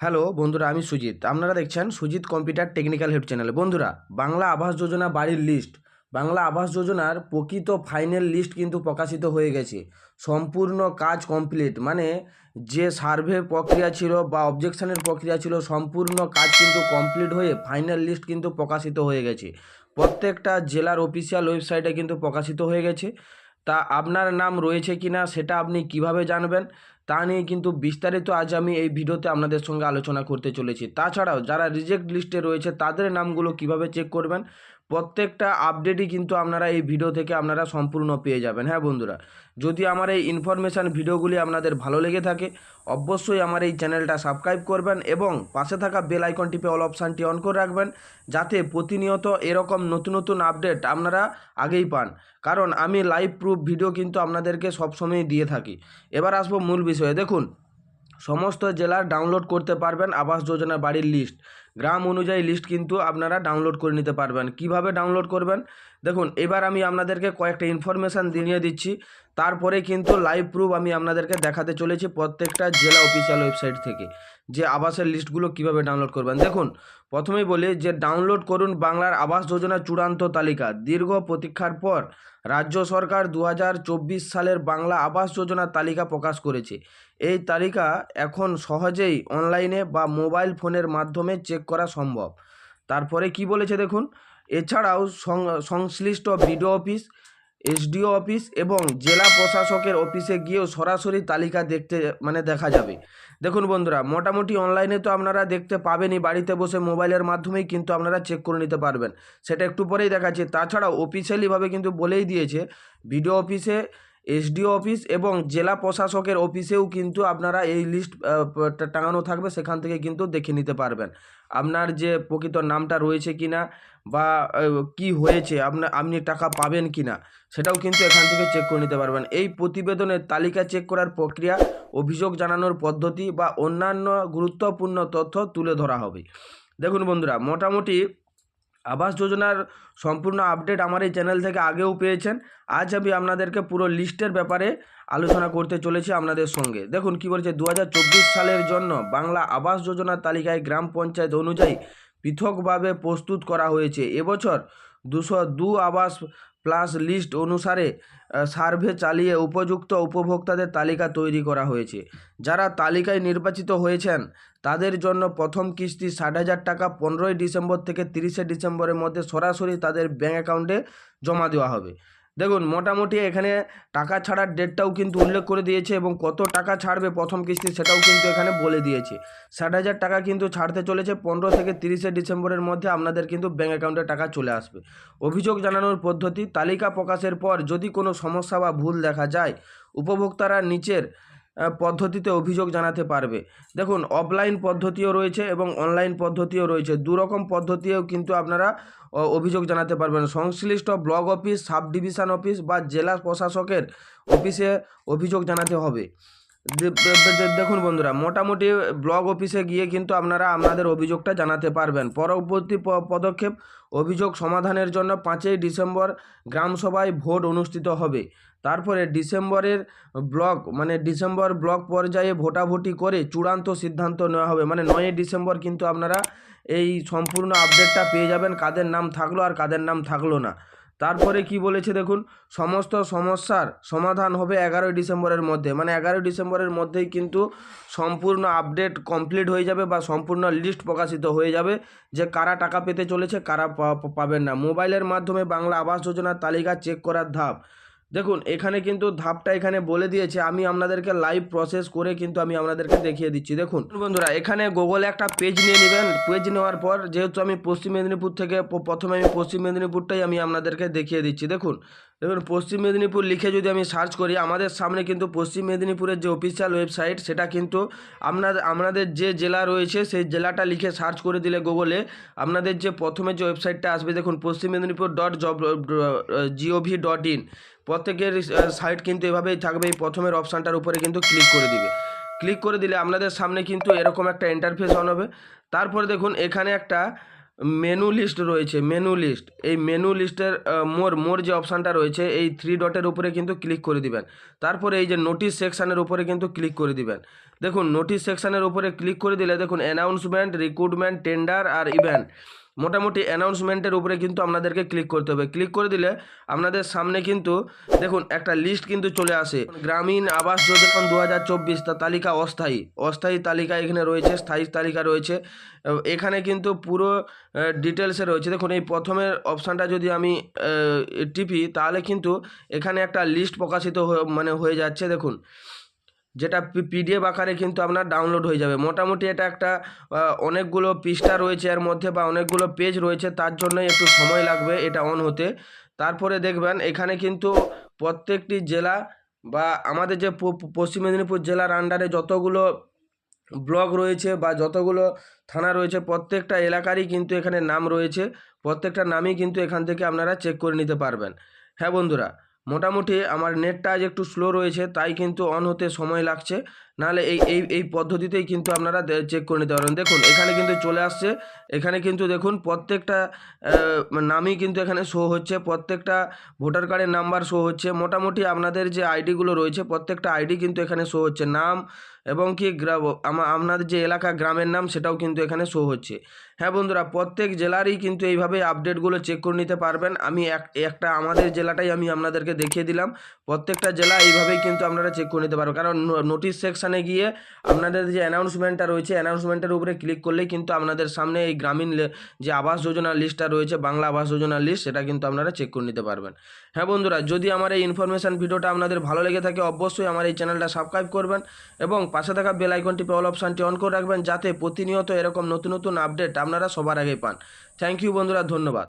Hello, বন্ধুরা, আমি সুজিত। আপনারা দেখছেন সুজিত কম্পিউটার টেকনিক্যাল হেল্প চ্যানেলে। বন্ধুরা, বাংলা আবাস যোজনা বাড়ির লিস্ট বাংলা আবাস যোজনার প্রকৃত ফাইনাল লিস্ট কিন্তু প্রকাশিত হয়ে গেছে। সম্পূর্ণ কাজ কমপ্লিট মানে যে সার্ভে প্রক্রিয়া ছিল বা অবজেকশনের প্রক্রিয়া ছিল, সম্পূর্ণ কাজ কিন্তু কমপ্লিট হয়ে ফাইনাল লিস্ট কিন্তু প্রকাশিত হয়ে গেছে। প্রত্যেকটা জেলার অফিসিয়াল ওয়েবসাইটে কিন্তু প্রকাশিত হয়ে গেছে। তা আপনার নাম রয়েছে কি না সেটা আপনি কীভাবে জানবেন? তা নিয়ে কিন্তু বিস্তারিত আজ আমি এই ভিডিওতে আপনাদের সঙ্গে আলোচনা করতে চলেছি। তাছাড়াও যারা রিজেক্ট লিস্টে রয়েছে, তাদের নামগুলো কীভাবে চেক করবেন? প্রত্যেকটা আপডেটই কিন্তু আপনারা এই ভিডিও থেকে আপনারা সম্পূর্ণ পেয়ে যাবেন। হ্যাঁ বন্ধুরা? যদি আমার এই ইনফরমেশান ভিডিওগুলি আপনাদের ভালো লেগে থাকে, অবশ্যই আমার এই চ্যানেলটা সাবস্ক্রাইব করবেন এবং পাশে থাকা বেল আইকন টিপে অল অপশানটি অন করে রাখবেন, যাতে প্রতিনিয়ত এরকম নতুন নতুন আপডেট আপনারা আগেই পান। কারণ আমি লাইভ প্রুফ ভিডিও কিন্তু আপনাদেরকে সবসময় দিয়ে থাকি। এবার আসব মূল বিষয়ে। দেখুন, সমস্ত জেলার ডাউনলোড করতে পারবেন আবাস যোজনা বাড়ির লিস্ট গ্রাম অনুযায়ী লিস্ট কিন্তু আপনারা ডাউনলোড করে নিতে পারবেন। কীভাবে ডাউনলোড করবেন? দেখুন, এবার আমি আপনাদেরকে কয়েকটা ইনফরমেশান দিয়ে দিচ্ছি। তারপরে কিন্তু লাইভ প্রুফ আমি আপনাদেরকে দেখাতে চলেছি প্রত্যেকটা জেলা অফিসিয়াল ওয়েবসাইট থেকে যে আবাসের লিস্টগুলো কীভাবে ডাউনলোড করবেন। দেখুন, প্রথমেই বলি যে ডাউনলোড করুন বাংলার আবাস যোজনা চূড়ান্ত তালিকা। দীর্ঘ প্রতীক্ষার পর রাজ্য সরকার দু হাজার চব্বিশ সালের বাংলা আবাস যোজনার তালিকা প্রকাশ করেছে। এই তালিকা এখন সহজেই অনলাইনে বা মোবাইল ফোনের মাধ্যমে চেক করা সম্ভব। তারপরে কি বলেছে দেখুন? এছাড়াও সংশ্লিষ্ট বিডিও অফিস, এসডিও অফিস এবং জেলা প্রশাসকের অফিসে গিয়েও সরাসরি তালিকা দেখতে মানে দেখা যাবে। দেখুন বন্ধুরা, মোটামুটি অনলাইনে তো আপনারা দেখতে পাবেনই, বাড়িতে বসে মোবাইলের মাধ্যমেই কিন্তু আপনারা চেক করে নিতে পারবেন। সেটা একটু পরেই দেখাচ্ছে। তাছাড়াও অফিসিয়ালিভাবে কিন্তু বলেই দিয়েছে, বিডিও অফিসে এসডিও অফিস এবং জেলা প্রশাসকের অফিসেও কিন্তু আপনারা এই লিস্ট টাঙানো থাকবে, সেখান থেকে কিন্তু দেখে নিতে পারবেন। আপনার যে প্রকৃত নামটা রয়েছে কি না বা কি হয়েছে আপনার আপনি টাকা পাবেন কি না সেটাও কিন্তু এখান থেকে চেক করে নিতে পারবেন। এই প্রতিবেদনের তালিকা চেক করার প্রক্রিয়া, অভিযোগ জানানোর পদ্ধতি বা অন্যান্য গুরুত্বপূর্ণ তথ্য তুলে ধরা হবে। দেখুন বন্ধুরা, মোটামুটি আবাস যোজনার সম্পূর্ণ আপডেট আমার এই চ্যানেল থেকে আগেও পেয়েছেন। আজ আমি আপনাদেরকে পুরো লিস্টের ব্যাপারে আলোচনা করতে চলেছি আপনাদের সঙ্গে। দেখুন কি বলছে দু হাজার চব্বিশ সালের জন্য বাংলা আবাস যোজনার তালিকায় গ্রাম পঞ্চায়েত অনুযায়ী পৃথকভাবে প্রস্তুত করা হয়েছে। এবছর দুশো দু আবাস প্লাস লিস্ট অনুসারে সার্ভে চালিয়ে উপযুক্ত উপভোক্তাদের তালিকা তৈরি করা হয়েছে। যারা তালিকায় নির্বাচিত হয়েছেন, তাদের জন্য প্রথম কিস্তি ষাট হাজার টাকা, পনেরোই ডিসেম্বর থেকে তিরিশে ডিসেম্বরের মধ্যে সরাসরি তাদের ব্যাঙ্ক অ্যাকাউন্টে জমা দেওয়া হবে। দেখুন, মোটামুটি এখানে টাকা ছাড়ার ডেটটাও কিন্তু উল্লেখ করে দিয়েছে এবং কত টাকা ছাড়বে প্রথম কিস্তি সেটাও কিন্তু এখানে বলে দিয়েছে। ষাট হাজার টাকা কিন্তু ছাড়তে চলেছে, পনেরো থেকে তিরিশে ডিসেম্বরের মধ্যে আপনাদের কিন্তু ব্যাঙ্ক অ্যাকাউন্টে টাকা চলে আসবে। অভিযোগ জানানোর পদ্ধতি, তালিকা প্রকাশের পর যদি কোনো সমস্যা বা ভুল দেখা যায়, উপভোক্তারা নিচের পদ্ধতিতে অভিযোগ জানাতে পারবে। দেখুন অফলাইন পদ্ধতিও রয়েছে এবং অনলাইন পদ্ধতিও রয়েছে। দুরকম পদ্ধতিও কিন্তু আপনারা অভিযোগ জানাতে পারবেন। সংশ্লিষ্ট block office sub division office বা জেলা প্রশাসকের অফিসে অভিযোগ জানাতে হবে। দেখুন বন্ধুরা, মোটামুটি ব্লক অফিসে গিয়ে কিন্তু আপনারা আপনাদের অভিযোগটা জানাতে পারবেন। পরবর্তী পদক্ষেপ, অভিযোগ সমাধানের জন্য পাঁচই ডিসেম্বর গ্রামসভায় ভোট অনুষ্ঠিত হবে। তারপরে ডিসেম্বরের ব্লক মানে ডিসেম্বর ব্লক পর্যায়ে ভোটাভুটি করে চূড়ান্ত সিদ্ধান্ত নেওয়া হবে। মানে নয়ই ডিসেম্বর কিন্তু আপনারা এই সম্পূর্ণ আপডেটটা পেয়ে যাবেন, কাদের নাম থাকল আর কাদের নাম থাকল না। তারপরে কি বলেছে দেখুন, সমস্ত সমস্যার সমাধান হবে এগারোই ডিসেম্বরের মধ্যে। মানে এগারোই ডিসেম্বরের মধ্যেই কিন্তু সম্পূর্ণ আপডেট কমপ্লিট হয়ে যাবে বা সম্পূর্ণ লিস্ট প্রকাশিত হয়ে যাবে যে কারা টাকা পেতে চলেছে, কারা পাবেন না। মোবাইলের মাধ্যমে বাংলা আবাস যোজনার তালিকা চেক করার ধাপ। দেখুন, এখানে কিন্তু ধাপটা এখানে বলে দিয়েছে, আমি আপনাদেরকে লাইভ প্রসেস করে কিন্তু আমি আপনাদেরকে দেখিয়ে দিচ্ছি। দেখুন, বন্ধুরা, এখানে গুগলে একটা পেজ নিয়ে নেবেন। পেজ নেওয়ার পর যেহেতু আমি পশ্চিম মেদিনীপুর থেকে প্রথমে আমি পশ্চিম মেদিনীপুরটাই আমি আপনাদেরকে দেখিয়ে দিচ্ছি। দেখুন দেখুন, পশ্চিম মেদিনীপুর লিখে যদি আমি সার্চ করি, আমাদের সামনে কিন্তু পশ্চিম মেদিনীপুরের যে অফিসিয়াল ওয়েবসাইট সেটা কিন্তু আপনাদের আপনাদের যে জেলা রয়েছে, সেই জেলাটা লিখে সার্চ করে দিলে গুগলে আপনাদের যে প্রথমে যে ওয়েবসাইটটা আসবে, দেখুন, Paschim Medinipur dot job G O V dot in প্রত্যেকের সাইট কিন্তু এভাবেই থাকবে, এই প্রথমের অপশানটার উপরে কিন্তু ক্লিক করে দিবে। ক্লিক করে দিলে আপনাদের সামনে কিন্তু এরকম একটা ইন্টারফেস অন হবে তারপরে দেখুন, এখানে একটা মেনু লিস্ট রয়েছে মেনু লিস্ট এই মেনু লিস্টের মোর মোর যে অপশানটা রয়েছে, এই থ্রি ডটের উপরে কিন্তু ক্লিক করে দিবেন। তারপরে এই যে নোটিশ সেকশানের উপরে কিন্তু ক্লিক করে দিবেন। দেখুন নোটিশ সেকশানের উপরে ক্লিক করে দিলে দেখুন অ্যানাউন্সমেন্ট রিক্রুটমেন্ট টেন্ডার আর ইভেন্ট মোটামুটি অ্যানাউন্সমেন্টের উপরে কিন্তু আপনাদেরকে ক্লিক করতে হবে। ক্লিক করে দিলে আপনাদের সামনে কিন্তু দেখুন, একটা লিস্ট কিন্তু চলে আসে। গ্রামীণ আবাস যোজনা দু হাজার চব্বিশ তালিকা অস্থায়ী। অস্থায়ী তালিকা এখানে রয়েছে, স্থায়ী তালিকা রয়েছে। এখানে কিন্তু পুরো ডিটেলসে রয়েছে। দেখুন, এই প্রথমের অপশানটা যদি আমি টিপি, তাহলে কিন্তু এখানে একটা লিস্ট প্রকাশিত মানে হয়ে যাচ্ছে, দেখুন। যেটা পিডিএফ আকারে কিন্তু আপনার ডাউনলোড হয়ে যাবে। মোটামুটি এটা একটা অনেকগুলো পৃষ্ঠা রয়েছে এর মধ্যে বা অনেকগুলো পেজ রয়েছে, তার জন্যই একটু সময় লাগবে এটা অন হতে। তারপরে দেখবেন এখানে কিন্তু প্রত্যেকটি জেলা বা আমাদের যে পশ্চিম মেদিনীপুর জেলার আন্ডারে যতগুলো ব্লক রয়েছে বা যতগুলো থানা রয়েছে, প্রত্যেকটা এলাকারই কিন্তু এখানে নাম রয়েছে। প্রত্যেকটা নামই কিন্তু এখান থেকে আপনারা চেক করে নিতে পারবেন। হ্যাঁ বন্ধুরা মোটামুটি আমার নেটটা আজ একটু স্লো রয়েছে তাই কিন্তু অন হতে সময় লাগছে। নাহলে এই এই এই পদ্ধতিতেই কিন্তু আপনারা চেক করে নিতে পারবেন। দেখুন, এখানে কিন্তু চলে আসছে। এখানে কিন্তু দেখুন, প্রত্যেকটা নামই কিন্তু এখানে শো হচ্ছে। প্রত্যেকটা ভোটার কার্ডের নাম্বার শো হচ্ছে। মোটামুটি আপনাদের যে আইডিগুলো রয়েছে, প্রত্যেকটা আইডি কিন্তু এখানে শো হচ্ছে। নাম এবং কি গ্রা- আমা- আপনাদের যে এলাকা, গ্রামের নাম, সেটাও কিন্তু এখানে শো হচ্ছে। হ্যাঁ বন্ধুরা, প্রত্যেক জেলারই কিন্তু এইভাবে আপডেটগুলো চেক করে নিতে পারবেন। আমি এক, একটা আমাদের জেলাটাই আমি আপনাদেরকে দেখিয়ে দিলাম। প্রত্যেকটা জেলা এইভাবেই কিন্তু আপনারা চেক করে নিতে পারবেন। কারণ নোটিশ সেকশানে গিয়ে আপনাদের যে অ্যানাউন্সমেন্টটা রয়েছে অ্যানাউন্সমেন্টের উপরে ক্লিক করলেই কিন্তু আপনাদের সামনে এই গ্রামীণ যে আবাস যোজনার লিস্টটা রয়েছে, বাংলা আবাস যোজনার লিস্ট সেটা কিন্তু আপনারা চেক করে নিতে পারবেন। হ্যাঁ বন্ধুরা, যদি আমার এই ইনফরমেশান ভিডিওটা আপনাদের ভালো লেগে থাকে, অবশ্যই আমার এই চ্যানেলটা সাবস্ক্রাইব করবেন এবং পাশে থাকা বেল আইকনটি অল অপশানটি অন করে রাখবেন, যাতে প্রতিনিয়ত এরকম নতুন নতুন আপডেট আপনারা সবার আগে পান। থ্যাংক ইউ বন্ধুরা, ধন্যবাদ।